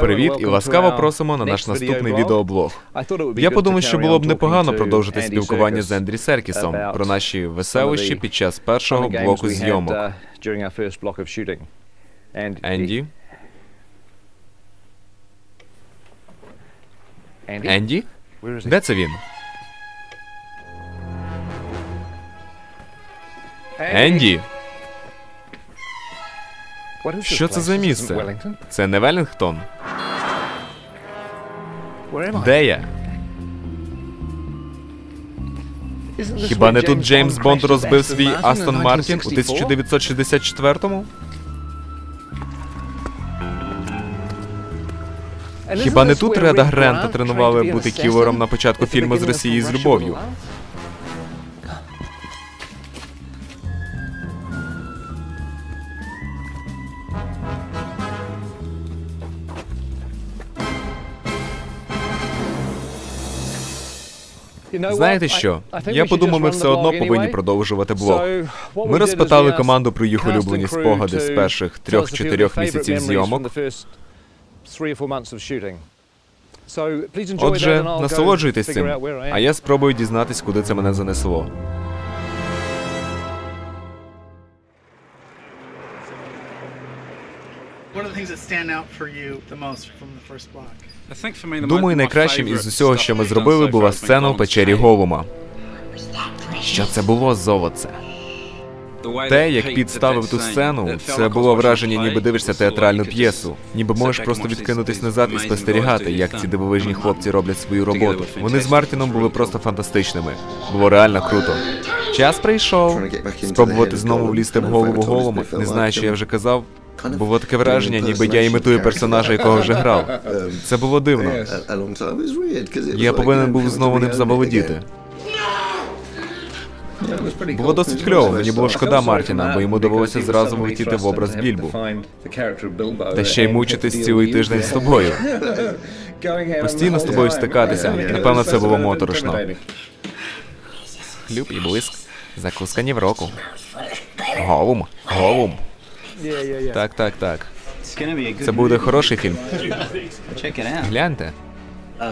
Привіт і ласкаво просимо на наш наступний відеоблог. Я подумав, що було б непогано продовжити спілкування з Ендрі Серкісом про наші веселощі під час першого блоку зйомок. Енді? Енді? Де це він? Енді? Що це за місце? Це не Велінгтон? Де я? Хіба не тут Джеймс Бонд розбив свій Астон Мартін у 1964-му? Хіба не тут Реда Грента тренували бути кілером на початку фільму з Росії з любов'ю? Знаєте що? Я подумав, ми все одно повинні продовжувати блог. Ми розпитали команду про їх улюблені спогади з перших трьох-чотирьох місяців зйомок. Отже, насолоджуйтесь цим, а я спробую дізнатись, куди це мене занесло. Думаю, найкращим із усього, що ми зробили, була сцена у печері Голума. Що це було золоце? Те, як Піт ставив ту сцену, це було враження, ніби дивишся театральну п'єсу. Ніби можеш просто відкинутись назад і спостерігати, як ці дивовижні хлопці роблять свою роботу. Вони з Мартіном були просто фантастичними. Було реально круто. Час прийшов. Спробувати знову влізти в голову голому. Не знаю, що я вже казав. Було таке враження, ніби я імітую персонажа, якого вже грав. Це було дивно. Я повинен був знову ним заволодіти. Було досить кльово. Мені було шкода Мартіна, бо йому довелося зразу влетіти в образ Більбу. Та ще й мучитись цілий тиждень з тобою. Постійно з тобою стикатися. Напевно, це було моторошно. Хлюп і блиск. Закуска ні в року. Голум. Голум. Так, так, так. Це буде хороший фільм. Гляньте.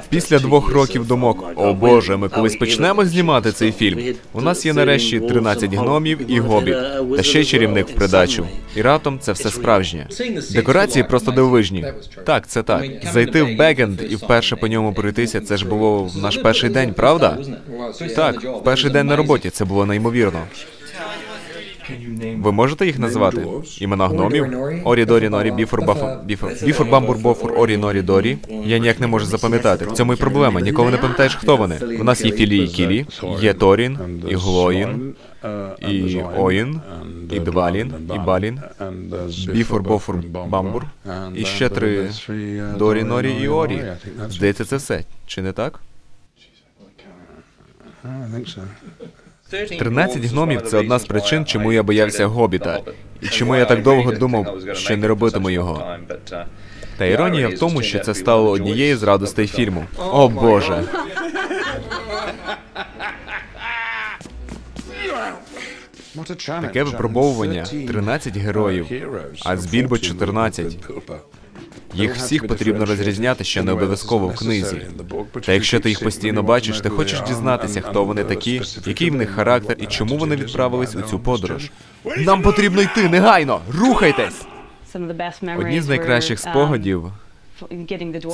Після двох років думок, о боже, ми колись почнемо знімати цей фільм. У нас є нарешті 13 гномів і гобіт, та ще й чарівник в придачу. І раптом це все справжнє. Декорації просто дивовижні. Так, це так. Зайти в бекенд і вперше по ньому пройтися, це ж було в наш перший день, правда? Так, в перший день на роботі це було неймовірно. Ви можете їх назвати? Імена гномів? Орі Дорі Норі, Біфор Бафор, Біфор, Біфор Бамбур Бофор, Орі Норі Дорі. Я ніяк не можу запам'ятати. В цьому і проблема. Ніколи не пам'ятаєш, хто вони. У нас є Філі і Кілі, є Торін, і Глоїн, і Оїн, і Двалін, і Балін, Біфор Бофор Бамбур, і ще три Дорі Норі і Орі. Здається, це все. Чи не так? 13 гномів це одна з причин, чому я боявся гобіта, і чому я так довго думав, що не робитиму його. Та іронія в тому, що це стало однією з радостей фільму. О Боже. Таке випробовування 13 героїв, а з Більбо 14. Їх всіх потрібно розрізняти, що не обов'язково в книзі. Та якщо ти їх постійно бачиш, ти хочеш дізнатися, хто вони такі, який в них характер і чому вони відправились у цю подорож. Нам потрібно йти негайно! Рухайтесь! Одні з найкращих спогадів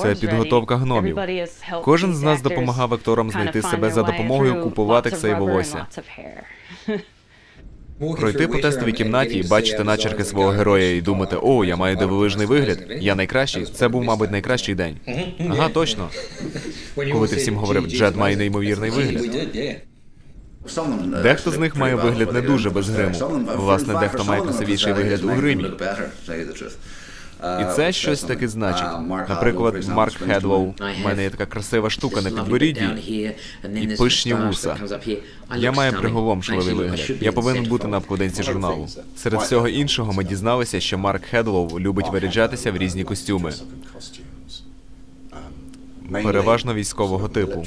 Це підготовка гномів. Кожен з нас допомагав акторам знайти себе за допомогою купу і волосся. Пройти по тестовій кімнаті і бачити начерки свого героя і думати, о, я маю дивовижний вигляд, я найкращий. Це був, мабуть, найкращий день. Ага, точно. Коли ти всім говорив, Джед має неймовірний вигляд. Дехто з них має вигляд не дуже без гриму. Власне, дехто має красивіший вигляд у гримі. І це щось таки значить. Наприклад, Марк Хедлоу. У мене є така красива штука на підборідді і пишні вуса. Я маю приголомшливий вигляд. Я повинен бути на обкладинці журналу. Серед всього іншого ми дізналися, що Марк Хедлоу любить виряджатися в різні костюми, переважно військового типу.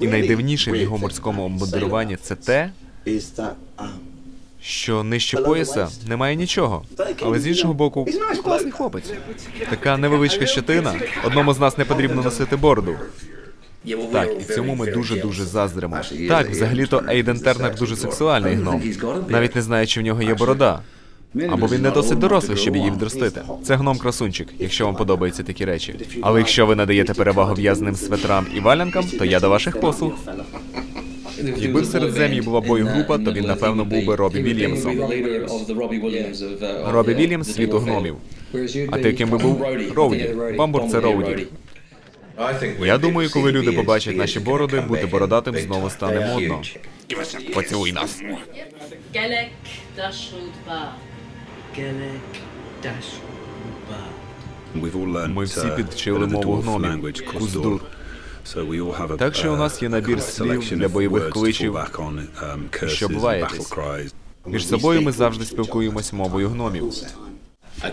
І найдивніше в його морському обмундируванні це те, що нижче пояса немає нічого. Але з іншого боку, класний хлопець. Така невеличка щетина. Одному з нас не потрібно носити бороду. Так, і цьому ми дуже дуже заздримо. Так, взагалі-то Ейден Тернер дуже сексуальний гном. Навіть не знаю, чи в нього є борода. Або він не досить дорослий, щоб її відростити. Це гном красунчик, якщо вам подобаються такі речі. Але якщо ви надаєте перевагу в'язненим светрам і валянкам, то я до ваших послуг. Якби в середзем'ї була бойгрупа, то він напевно був би Робі Вільямсом. Робі Вільямс світу гномів. А ти ким би був? Роуді. Бамбур це Роуді. Я думаю, коли люди побачать наші бороди, бути бородатим знову стане модно. Поцілуй нас. Ми всі підвчили мову гномів. Куздур. Так що у нас є набір слів для бойових кличів, щоб лаятись. лаятись. Між собою ми завжди спілкуємось мовою гномів.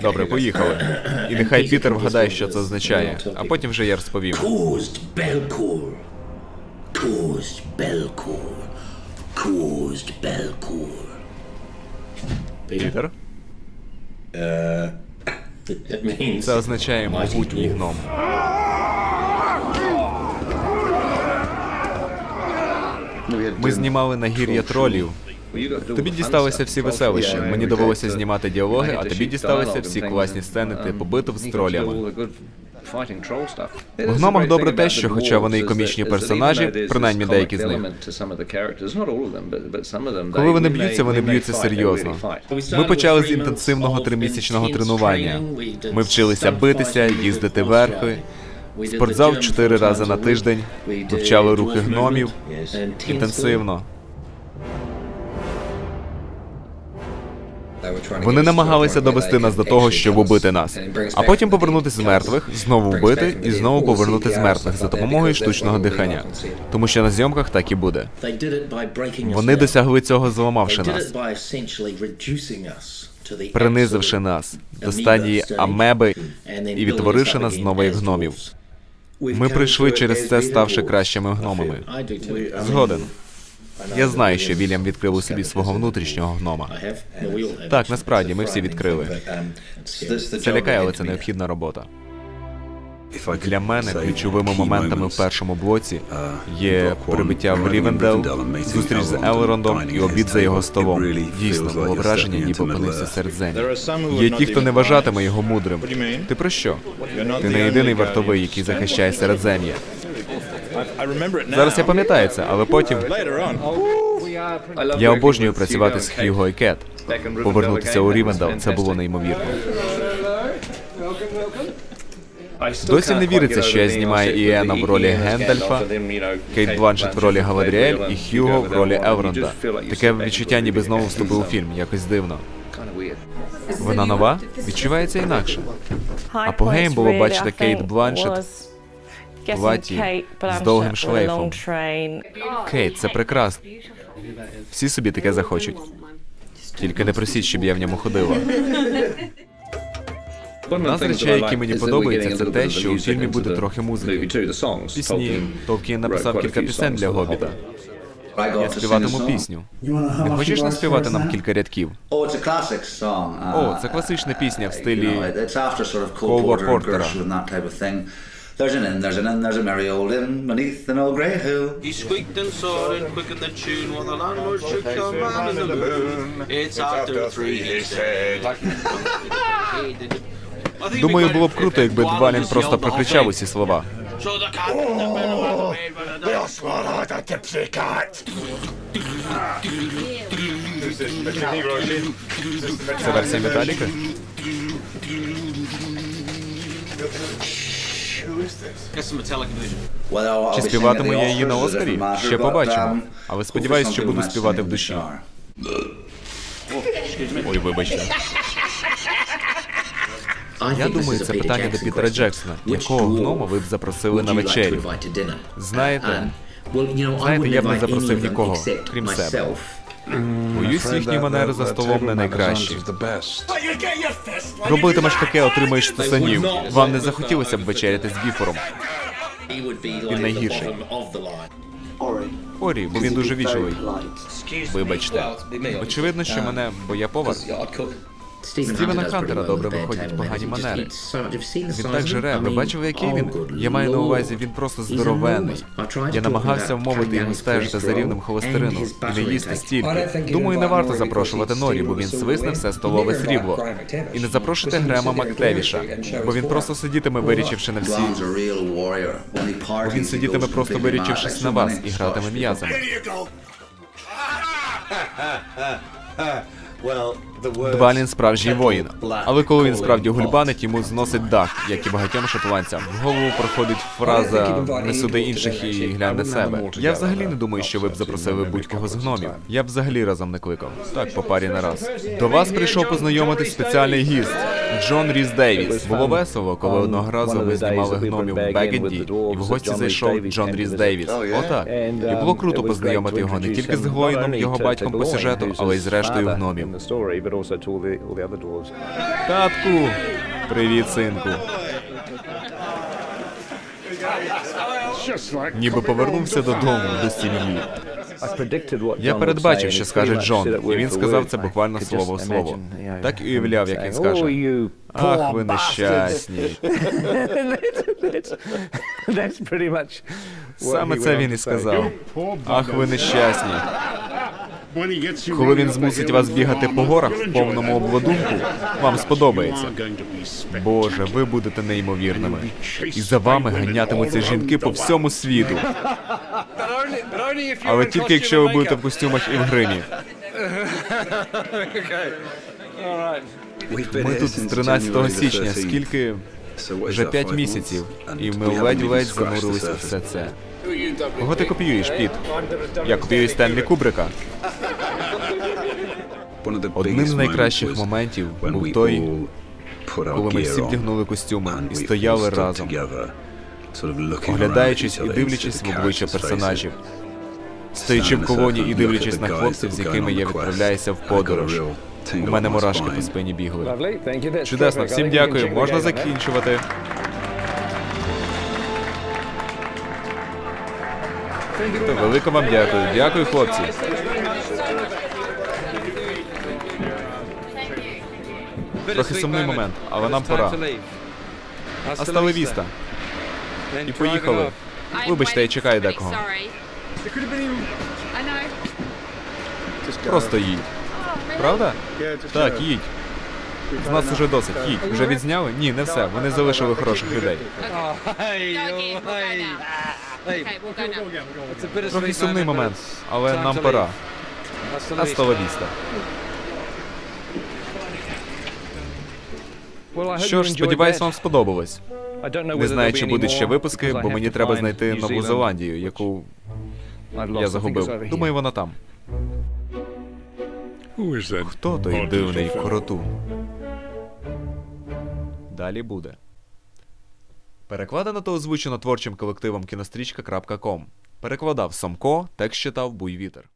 Добре, поїхали. І нехай Пітер вгадає, що це означає, а потім вже я розповім. Пітер? Це означає могутній гном. Ми знімали нагір'я тролів. Тобі дісталися всі веселища. Мені довелося знімати діалоги, а тобі дісталися всі класні сцени типу битв з тролями. В гномах добре те, що хоча вони і комічні персонажі, принаймні деякі з них, Коли вони б'ються, вони б'ються серйозно. Ми почали з інтенсивного тримісячного тренування. Ми вчилися битися, їздити верхи. Спортзал чотири рази на тиждень. Вивчали рухи гномів. Інтенсивно. Вони намагалися довести нас до того, щоб убити нас, а потім повернутися з мертвих, знову вбити і знову повернути з мертвих за допомогою штучного дихання. Тому що на зйомках так і буде. Вони досягли цього, зламавши нас, принизивши нас до стадії амеби і відтворивши нас знову як гномів. Ми прийшли через це, ставши кращими гномами. Згоден. Я знаю, що Вільям відкрив у собі свого внутрішнього гнома. Так, насправді ми всі відкрили. Це лякає, але це необхідна робота. Для мене ключовими моментами в першому блоці є прибиття в Рівендел, зустріч з Елрондом і обід за його столом. Дійсно, було враження, ніби опинився серед землі. Є ті, хто не вважатиме його мудрим. Ти про що? Ти не єдиний вартовий, який захищає середзем'я. Зараз я пам'ятаю це, але потім я обожнюю працювати з Хьюго і Кет. Повернутися у Рівендал це було неймовірно. Досі не віриться, що я знімаю Іена в ролі Гендальфа, Кейт Бланшет в ролі Галадріель і Хьюго в ролі Евронда. Таке відчуття, ніби знову вступив у фільм, якось дивно. Вона нова? Відчувається інакше. Апогеєм було бачити Кейт Бланшет в платі з довгим шлейфом. Кейт, це прекрасно. Всі собі таке захочуть. Тільки не просіть, щоб я в ньому ходила. Одна з речей, які мені подобається, це те, що у фільмі буде трохи музики. Пісні. Толкін написав кілька пісень для Гобіта. Я співатиму пісню. Не хочеш наспівати нам кілька рядків? О, це класична пісня в стилі and Porter. Gershwin, There's an inn, there's an inn, there's a merry old inn beneath an old grey hill. He squeaked and soared quick in the tune while the landlord shook the man in the moon. It's after three, he said. Думаю, було б круто, якби Двалін просто прокричав усі слова. Це версія Металіка? Чи співатиму я її на Оскарі? Ще побачимо. um, Але сподіваюсь, що буду співати в душі. Ой, вибачте. Я думаю, це питання до Пітера Джексона. Якого гнома ви б запросили на вечерю? Знаєте, знаєте, я б не запросив нікого, крім себе. Боюсь, їхні манери за столом не найкращі. Робитимеш таке, отримаєш стусанів. Вам не захотілося б вечеряти з Біфором. Він найгірший. Орі, бо він дуже вічливий. Вибачте. Очевидно, що мене, бо я повар. Стівена Хантера добре виходять погані манери. Він так жире, ви бачили, який він? Я маю на увазі, він просто здоровенний. Я намагався вмовити його стежити за рівнем холестерину і не їсти стільки. Думаю, не варто запрошувати Норі, бо він свисне все столове срібло. І не запрошуйте Грема Мактевіша, бо він просто сидітиме, вирічивши на всі. Part Він сидітиме просто вирічившись на вас і гратиме м'язами. Двалін справжній воїн. Але коли він справді гульбанить, йому зносить дах, як і багатьом шотландцям. В голову проходить фраза не суди інших і глянь на себе. Я взагалі не думаю, що ви б запросили будь-кого з гномів. Я б взагалі разом не кликав. Так, по парі на раз. До вас прийшов познайомитись спеціальний гість Джон Ріс Дейвіс. Було весело, коли одного разу ви знімали гномів в Бегенді, і в гості зайшов Джон Ріс Дейвіс. Отак. І було круто познайомити його не тільки з Глойном, його батьком по сюжету, але й з рештою гномів. Татку! Привіт, синку. Ніби повернувся додому до сім'ї. Я передбачив, що скаже Джон, і він сказав це буквально слово в слово. Так і уявляв, як він скаже. Ах, ви нещасні. Саме це він і сказав. Ах, ви нещасні. Коли він змусить вас бігати по горах в повному обладунку, вам сподобається. Боже, ви будете неймовірними. І за вами ганятимуться жінки по всьому світу. Але тільки якщо ви будете в костюмах і в гримі. Ми тут з 13 січня, скільки вже 5 місяців, і ми ледь-ледь занурились у все це. Кого ти копіюєш, Піт? Я копіюю Стенлі Кубрика. Одним з найкращих моментів був той, коли ми всі вдягнули костюми і стояли разом, оглядаючись і дивлячись в обличчя персонажів, стоячи в колоні і дивлячись на хлопців, з якими я відправляюся в подорож. У мене мурашки по спині бігли. Чудесно, всім дякую. Можна закінчувати. Велико вам дякую. Дякую, хлопці. Трохи сумний момент, але нам пора. Астали віста. І поїхали. Вибачте, я чекаю декого. Просто їдь. Правда? Так, їдь. З нас уже досить. Їдь. Вже відзняли? Ні, не все. Вони залишили хороших людей. Трохи сумний момент, але нам пора. Астала віста. Що ж, сподіваюсь, вам сподобалось. Не знаю, чи будуть ще випуски, бо мені треба знайти Нову Зеландію, яку я загубив. Думаю, вона там. Хто той дивний в короту? Далі буде. Перекладено та озвучено творчим колективом кінострічка.ком. Перекладав Сомко, текст читав Буйвітер.